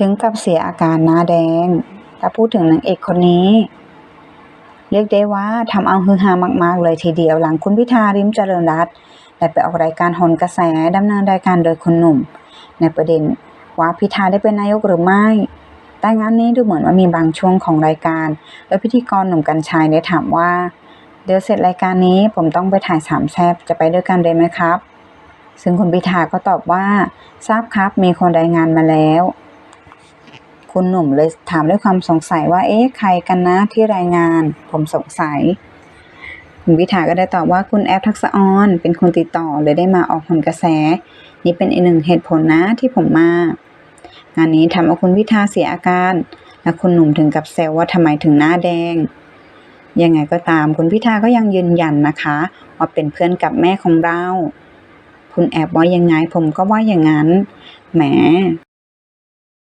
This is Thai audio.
ถึงกับเสียอาการหน้าแดง ถ้าพูดถึงนางเอกคนนี้ เรียกได้ว่าทำเอาฮือฮามาก ๆ เลยทีเดียวหลังคุณพิธาริมเจริญรัตน์ได้ไปออกรายการหนกระแสดำเนินรายการโดยคนหนุ่ม ในประเด็นว่าพิธาได้เป็นนายกหรือไม่แต่งานนี้ดูเหมือนว่ามีบางช่วงของรายการ โดยพิธีกรหนุ่มกัญชัยได้ถามว่า เดี๋ยวเสร็จรายการนี้ผมต้องไปถ่ายสามแซบจะไปด้วยกันเลยไหมครับ ซึ่งคุณพิธาก็ตอบว่า ทราบครับมีคนรายงานมาแล้ว คุณหนุ่มเลยถามด้วยความสงสัยว่า เอ๊ะใครกันนะที่รายงาน ผมสงสัย คุณพิธาก็ได้ตอบว่าคุณแอฟทักษะออนเป็นคนติดต่อเลยได้มาออกผลกระแส นี่เป็นอีกหนึ่งเหตุผลนะที่ผมมางานนี้ทำเอาคุณพิธาเสียอาการ และคุณหนุ่มถึงกับแซวว่าทำไมถึงหน้าแดง ยังไงก็ตามคุณพิธาก็ยังยืนยันนะคะ ว่าเป็นเพื่อนกับแม่ของเรา คุณแอบว่ายังไงผมก็ว่าอย่างนั้น แหม